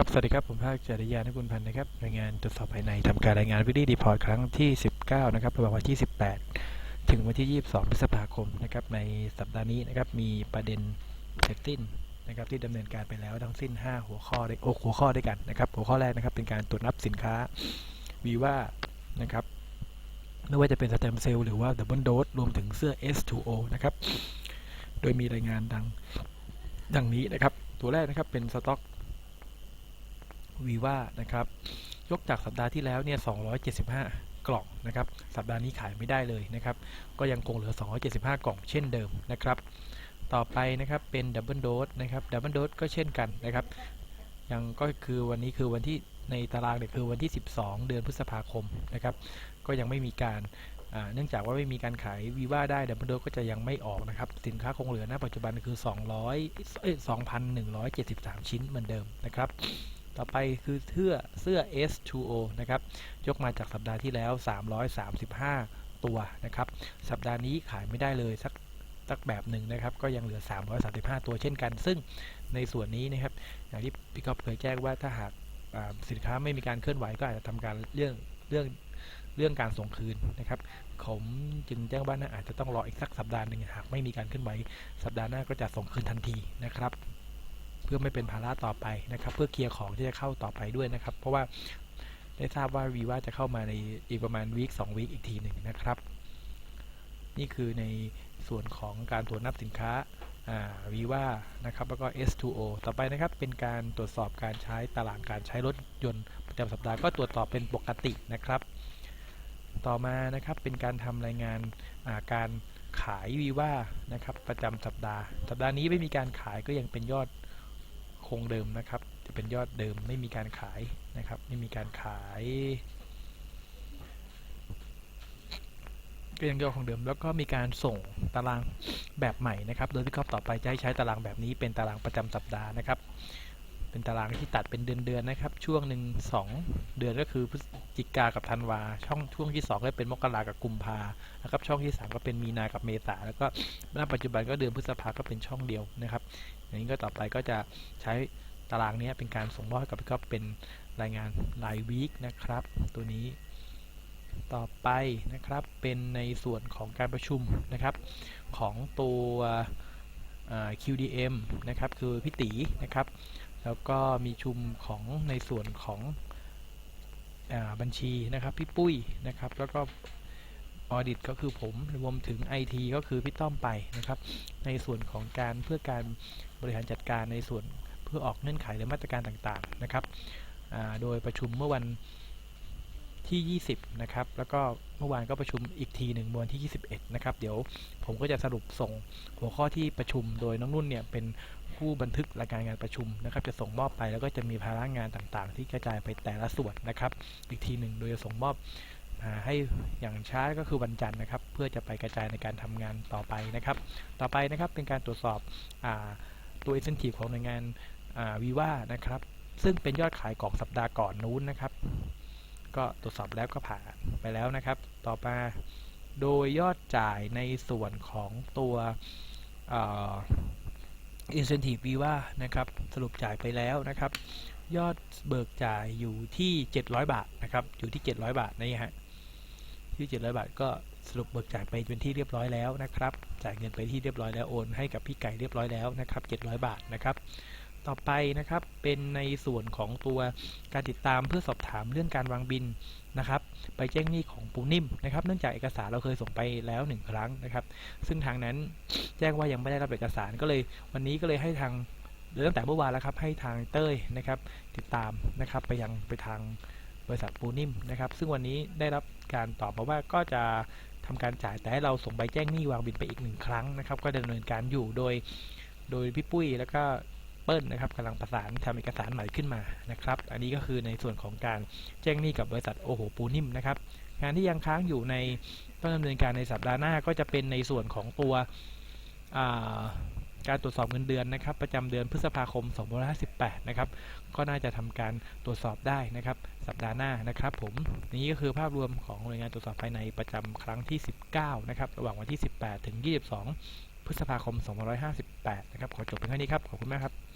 ครับ สวัสดีครับ ผมภาคจริยานุกุลพันธ์นะครับรายงานตรวจสอบภายในทำการรายงานวิดีรีพอร์ตครั้งที่ 19 นะครับระหว่างวันที่ 18 ถึงวันที่ 22 พฤษภาคมนะครับในสัปดาห์นี้นะครับมีประเด็นเสร็จสิ้นนะครับที่ดำเนินการไปแล้วทั้งสิ้น 5 หัวข้อได้โอ้หัวข้อด้วยกันนะครับ หัวข้อแรกนะครับเป็นการตรวจนับสินค้าวีว่านะครับไม่ว่าจะเป็นสเต็มเซลล์หรือว่าดับเบิลโดสรวมถึงเสื้อ S2O นะครับโดยมีรายงานดังดังนี้นะครับ ตัวแรกนะครับเป็นสต็อก วีว่านะครับ ยกจากสัปดาห์ที่แล้วเนี่ย 275 กล่องนะครับ สัปดาห์นี้ขายไม่ได้เลยนะครับ ก็ยังคงเหลือ 275 กล่องเช่นเดิมนะครับ ต่อไปนะครับเป็นดับเบิลโดสนะครับ ดับเบิลโดสก็เช่นกันนะครับ ยังก็คือวันนี้คือวันที่ในตารางเนี่ยคือวันที่ 12 เดือนพฤษภาคมนะครับ ก็ยังไม่มีการเนื่องจากว่าไม่มีการขายวีว่าได้ดับเบิลโดสก็จะยังไม่ออกนะครับ สินค้าคงเหลือณปัจจุบันคือ 200เอ้ย2,173 ชิ้นเหมือนเดิมนะครับ ต่อไปคือเสื้อเสื้อ S2O นะครับ ยกมาจากสัปดาห์ที่แล้ว 335 ตัวนะครับ สัปดาห์นี้ขายไม่ได้เลยสักสักแบบหนึ่งนะครับ ก็ยังเหลือ 335 ตัวเช่นกัน ซึ่งในส่วนนี้นะครับ อย่างที่พี่ก๊อฟเคยแจ้งว่าถ้าหากสินค้าไม่มีการเคลื่อนไหวก็อาจจะทำการเรื่องเรื่องเรื่องการส่งคืนนะครับผมจึงแจ้งว่าน่าอาจจะต้องรออีกสักสัปดาห์หนึ่งหากไม่มีการเคลื่อนไหวสัปดาห์หน้าก็จะส่งคืนทันทีนะครับ เพื่อไม่เป็นภาระต่อไปนะครับ เพื่อเคลียร์ของที่จะเข้าต่อไปด้วยนะครับ เพราะว่าได้ทราบว่าวีว่าจะเข้ามาในอีกประมาณวีคสองวีคอีกทีหนึ่งนะครับ นี่คือในส่วนของการตรวจนับสินค้าวีว่านะครับแล้วก็ S2O ต่อไปนะครับ เป็นการตรวจสอบการใช้ตารางการใช้รถยนต์ประจำสัปดาห์ก็ตรวจสอบเป็นปกตินะครับ ต่อมานะครับเป็นการทำรายงานาการขายวีว่านะครับประจำสัปดาห์ สัปดาห์นี้ไม่มีการขายก็ยังเป็นยอด คงเดิมนะครับ จะเป็นยอดเดิมไม่มีการขายนะครับ ไม่มีการขายก็ยังยอดคงเดิมแล้วก็มีการส่งตารางแบบใหม่นะครับ โดยพี่ก๊อฟต่อไปจะให้ใช้ตารางแบบนี้เป็นตารางประจำสัปดาห์นะครับ เป็นตารางที่ตัดเป็นเดือนๆนะครับ ช่วงหนึ่งสองเดือนก็คือพฤศจิกากับธันวา ช่องช่วงที่สองก็เป็นมกรากับกุมภานะครับ ช่องที่สามก็เป็นมีนากับเมษาแล้วก็ณปัจจุบันก็เดือนพฤษภาก็เป็นช่องเดียวนะครับอย่างนี้ก็ต่อไปก็จะใช้ตารางนี้เป็นการส่งมอบกับพี่ก๊อฟเป็นรายงานรายวีคนะครับ ตัวนี้ต่อไปนะครับเป็นในส่วนของการประชุมนะครับ ของตัว QDM นะครับ คือพี่ตีนะครับ แล้วก็มีชุมของในส่วนของอบัญชีนะครับพี่ปุ้ยนะครับ แล้วก็ออดิตก็คือผมรวมถึง IT ก็คือพี่ต้อมไปนะครับ ในส่วนของการเพื่อการบริหารจัดการในส่วนเพื่อออกเงื่อนไขหรือมาตรการต่างๆนะครับโดยประชุมเมื่อวันที่ 20 นะครับ แล้วก็เมื่อวานก็ประชุมอีกทีหนึ่งวันที่ 21 นะครับ เดี๋ยวผมก็จะสรุปส่งหัวข้อที่ประชุมโดยน้องนุ่นเนี่ยเป็น ผู้บันทึกรายการงานประชุมนะครับ จะส่งมอบไปแล้วก็จะมีภาระงานต่างๆ ที่กระจายไปแต่ละส่วนนะครับ อีกทีหนึ่งโดยจะส่งมอบให้อย่างช้าก็คือวันจันทร์นะครับ เพื่อจะไปกระจายในการทำงานต่อไปนะครับ ต่อไปนะครับเป็นการตรวจสอบอตัว incentive ของหน่วยงานวีว่านะครับ ซึ่งเป็นยอดขายของสัปดาห์ก่อนนู้นนะครับ ก็ตรวจสอบแล้วก็ผ่านไปแล้วนะครับ ต่อมาโดยยอดจ่ายในส่วนของตัว incentive วีว่านะครับสรุปจ่ายไปแล้วนะครับ ยอดเบิกจ่ายอยู่ที่ 700 บาทนะครับอยู่ที่ 700 บาทนี่ฮะที่ 700 บาทก็สรุปเบิกจ่ายไปเป็นที่เรียบร้อยแล้วนะครับ จ่ายเงินไปที่เรียบร้อยแล้วโอนให้กับพี่ไก่เรียบร้อยแล้วนะครับ 700 บาทนะครับ ต่อไปนะครับเป็นในส่วนของตัวการติดตามเพื่อสอบถามเรื่องการวางบินนะครับ ไปแจ้งหนี้ของปูนิ่มนะครับ เนื่องจากเอกสารเราเคยส่งไปแล้วหนึ่งครั้งนะครับ ซึ่งทางนั้นแจ้งว่ายังไม่ได้รับเอกสารก็เลย วันนี้ก็เลยให้ทางหรือตั้งแต่เมื่อวานแล้วครับให้ทางเต้ยนะครับ ติดตามนะครับไปยังไปทางบริษัทปูนิ่มนะครับ ซึ่งวันนี้ได้รับการตอบมาว่าก็จะทำการจ่ายแต่ให้เราส่งใบแจ้งหนี้วางบินไปอีกหนึ่งครั้งนะครับ ก็ดำเนินการอยู่โดย โดยพี่ปุ้ยแล้วก็ เปิ้ลนะครับกำลังประสานทำเอกสารใหม่ขึ้นมานะครับ อันนี้ก็คือในส่วนของการแจ้งหนี้กับบริษัทโอโหปูนิ่มนะครับ งานที่ยังค้างอยู่ในต้องดำเนินการในสัปดาห์หน้าก็จะเป็นในส่วนของตัวาการตรวจสอบเงินเดือนนะครับ ประจำเดือนพฤษภาคม 2558 นะครับ ก็น่าจะทำการตรวจสอบได้นะครับ สัปดาห์หน้านะครับ ผมนี่ก็คือภาพรวมของหน่วยงานตรวจสอบภายในประจำครั้งที่ 19 นะครับ ระหว่างวันที่ 18 ถึง 22 พฤษภาคม 2558 นะครับ ขอจบเพียงเท่นี้ครับ ขอบคุณมากครับ